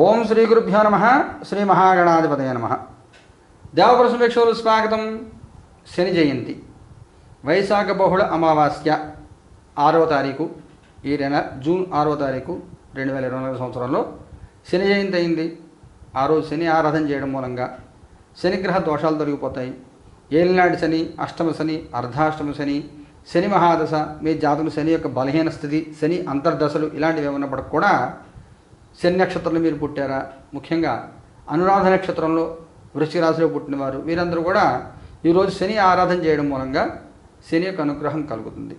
ఓం శ్రీ గురుభ్యో నమ శ్రీ మహాగణాధిపతయ నమ. దేవపురుష స్వాగతం శని జయంతి. వైశాఖ బహుళ అమావాస్య ఆరవ తారీఖు ఈ నెల జూన్ ఆరవ తారీఖు రెండు వేల ఇరవై నాలుగు సంవత్సరంలో శని జయంతి అయింది. ఆ రోజు శని ఆరాధన చేయడం మూలంగా శనిగ్రహ దోషాలు తొలగిపోతాయి. ఏలినాటి శని అష్టమ శని అర్ధాష్టమ శని శని మహాదశ మీ జాతులు శని యొక్క బలహీన స్థితి శని అంతర్దశలు ఇలాంటివి ఏమన్నప్పటికి కూడా శని నక్షత్రంలో మీరు పుట్టారా? ముఖ్యంగా అనురాధ నక్షత్రంలో వృశ్చిక రాశిలో పుట్టినవారు. వీరందరూ కూడా ఈరోజు శని ఆరాధన చేయడం మూలంగా శని యొక్క అనుగ్రహం కలుగుతుంది.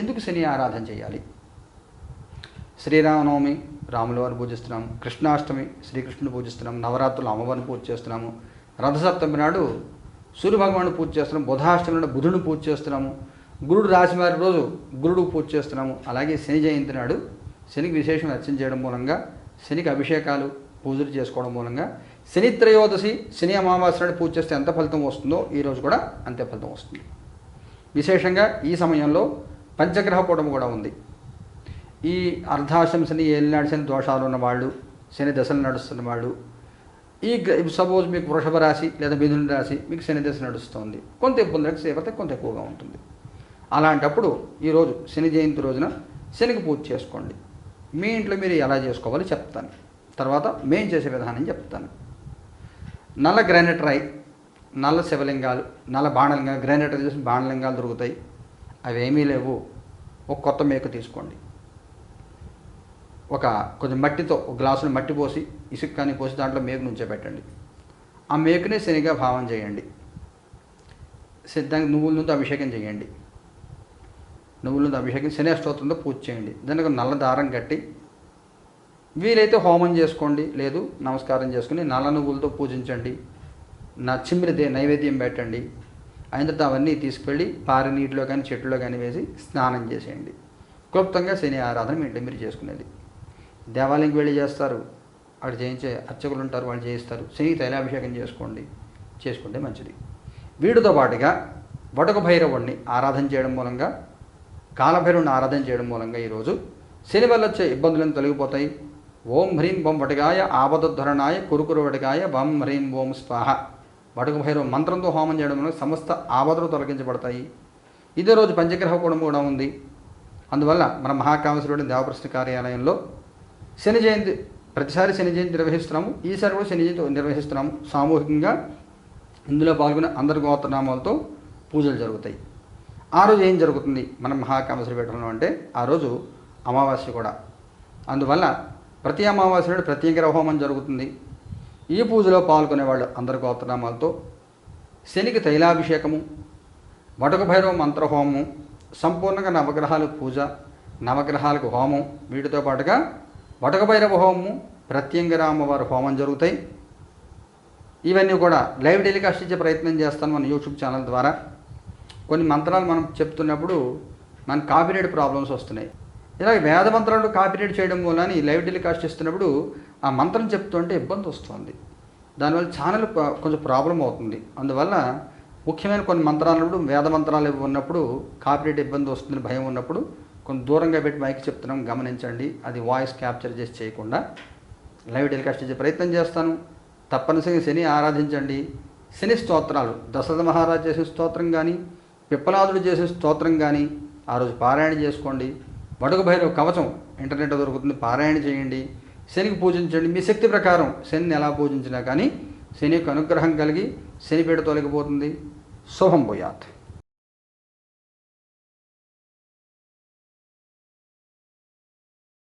ఎందుకు శని ఆరాధన చేయాలి? శ్రీరామనవమి రాముల వారిని పూజిస్తున్నాము కృష్ణాష్టమి శ్రీకృష్ణుని పూజిస్తున్నాము నవరాత్రులు అమ్మవారిని పూజ చేస్తున్నాము. రథసప్తమి నాడు సూర్యభగవాను పూజ చేస్తున్నాము బుధాష్టమి నాడు బుధుని పూజ చేస్తున్నాము. గురుడు రాశివారి రోజు గురుడు పూజ చేస్తున్నాము. అలాగే శని జయంతి నాడు శనికి విశేషం అర్చన చేయడం మూలంగా శనికి అభిషేకాలు పూజలు చేసుకోవడం మూలంగా శని త్రయోదశి శని అమావాస్య పూజ చేస్తే ఎంత ఫలితం వస్తుందో ఈరోజు కూడా అంతే ఫలితం వస్తుంది. విశేషంగా ఈ సమయంలో పంచగ్రహ కూటమి కూడా ఉంది. ఈ అర్ధాశం శని ఏలినాడు శని దోషాలు ఉన్నవాళ్ళు శని దశలు నడుస్తున్న వాళ్ళు ఈ సపోజ్ మీకు వృషభ రాశి లేదా మిథున రాశి మీకు శని దశ నడుస్తుంది. కొంత ఇబ్బందులకు సేపతే కొంత ఎక్కువగా ఉంటుంది. అలాంటప్పుడు ఈరోజు శని జయంతి రోజున శనికి పూజ చేసుకోండి. మీ ఇంట్లో మీరు ఎలా చేసుకోవాలో చెప్తాను. తర్వాత మేము చేసే విధానం చెప్తాను. నల్ల గ్రానైట్ రాయి నల్ల శివలింగాలు నల్ల బాణలింగాలు గ్రానైట్ చేసిన బాణలింగాలు దొరుకుతాయి. అవి ఏమీ లేవు. ఒక కొత్త మేకు తీసుకోండి. ఒక కొంచెం మట్టితో ఒక గ్లాసును మట్టి పోసి ఇసుక కానీ పోసి దాంట్లో మేకు నుంచే పెట్టండి ఆ మేకునే శనిగా భావం చేయండి. సిద్ధంగా నువ్వుల నుండి అభిషేకం చేయండి. నువ్వులతో అభిషేకం శని అష్టోత్రంతో పూజ చేయండి. దానికి నల్ల దారం కట్టి వీలైతే హోమం చేసుకోండి. లేదు నమస్కారం చేసుకుని నల్ల నువ్వులతో పూజించండి. నా చిమ్మిరితే నైవేద్యం పెట్టండి. అయిన తర్వాత అవన్నీ తీసుకెళ్ళి పారి నీటిలో కానీ చెట్టులో కానీ వేసి స్నానం చేసేయండి. క్లుప్తంగా శని ఆరాధన మీ ఇంట్లో మీరు చేసుకునేది. దేవాలయంకి వెళ్ళి చేస్తారు. అక్కడ చేయించే అర్చకులు ఉంటారు వాళ్ళు చేయిస్తారు. శని తైలాభిషేకం చేసుకోండి. చేసుకుంటే మంచిది. వీటితో పాటుగా వటక భైరవుడిని ఆరాధన చేయడం మూలంగా కాలభైరుని ఆరాధన చేయడం మూలంగా ఈరోజు శని వల్ల వచ్చే ఇబ్బందులను తొలగిపోతాయి. ఓం హ్రీం బొం వటగాయ ఆపదోద్ధరణాయ కురుకురు వటగాయ బం హ్రీం ఓం స్వాహ. వటకు భైరవ మంత్రంతో హోమం చేయడం వల్ల సమస్త ఆపదలు తొలగించబడతాయి. ఇదే రోజు పంచగ్రహ కూడం కూడా ఉంది. అందువల్ల మన మహాకామేశ్వరుడి దేవప్రశ్న కార్యాలయంలో శని జయంతి ప్రతిసారి శని జయంతి నిర్వహిస్తున్నాము. ఈసారి కూడా శని జయంతి నిర్వహిస్తున్నాము. సామూహికంగా ఇందులో పాల్గొనే అందరి గోత్రనామాలతో పూజలు జరుగుతాయి. ఆ రోజు ఏం జరుగుతుంది? మనం మహాకామేశ్వర పీఠంలో అంటే ఆ రోజు అమావాస్య కూడా. అందువల్ల ప్రతి అమావాస్య నాడు ప్రత్యేక హోమం జరుగుతుంది. ఈ పూజలో పాల్గొనే వాళ్ళు అందరి గోత్రనామాలతో. శనికి తైలాభిషేకము వటక భైరవ మంత్రహోమం సంపూర్ణంగా నవగ్రహాలకు పూజ నవగ్రహాలకు హోమం వీటితో పాటుగా వటక భైరవ హోమము ప్రత్యంగరామవారి హోమం జరుగుతాయి. ఇవన్నీ కూడా లైవ్ టెలికాస్ట్ ఇచ్చే ప్రయత్నం చేస్తాను మన యూట్యూబ్ ఛానల్ ద్వారా. కొన్ని మంత్రాలు మనం చెప్తున్నప్పుడు మన కాపీరేట్ ప్రాబ్లమ్స్ వస్తున్నాయి. ఇలాగ వేద మంత్రాలు కాపీరేట్ చేయడం వల్ల అని లైవ్ టెలికాస్ట్ చేస్తున్నప్పుడు ఆ మంత్రం చెప్తుంటే ఇబ్బంది వస్తుంది. దానివల్ల ఛానల్ కొంచెం ప్రాబ్లం అవుతుంది. అందువల్ల ముఖ్యమైన కొన్ని మంత్రాలు వేద మంత్రాలు ఇవి ఉన్నప్పుడు కాపీరేట్ ఇబ్బంది వస్తుందని భయం ఉన్నప్పుడు కొంచెం దూరంగా పెట్టి మైక్ చెప్తున్నాం గమనించండి. అది వాయిస్ క్యాప్చర్ చేసి చేయకుండా లైవ్ టెలికాస్ట్ చేసే ప్రయత్నం చేస్తాను. తప్పనిసరిగా శని ఆరాధించండి. శని స్తోత్రాలు. దశరథ మహారాజ్ చేసిన స్తోత్రం కానీ పిప్పలాదుడు చేసే స్తోత్రం కానీ ఆ రోజు పారాయణ చేసుకోండి. వడుగు భైరవ కవచం ఇంటర్నెట్ దొరుకుతుంది పారాయణ చేయండి. శనికి పూజించండి. మీ శక్తి ప్రకారం శనిని ఎలా పూజించినా కానీ శని యొక్క అనుగ్రహం కలిగి శనిపీడ తొలగిపోతుంది శుభం పోయాత్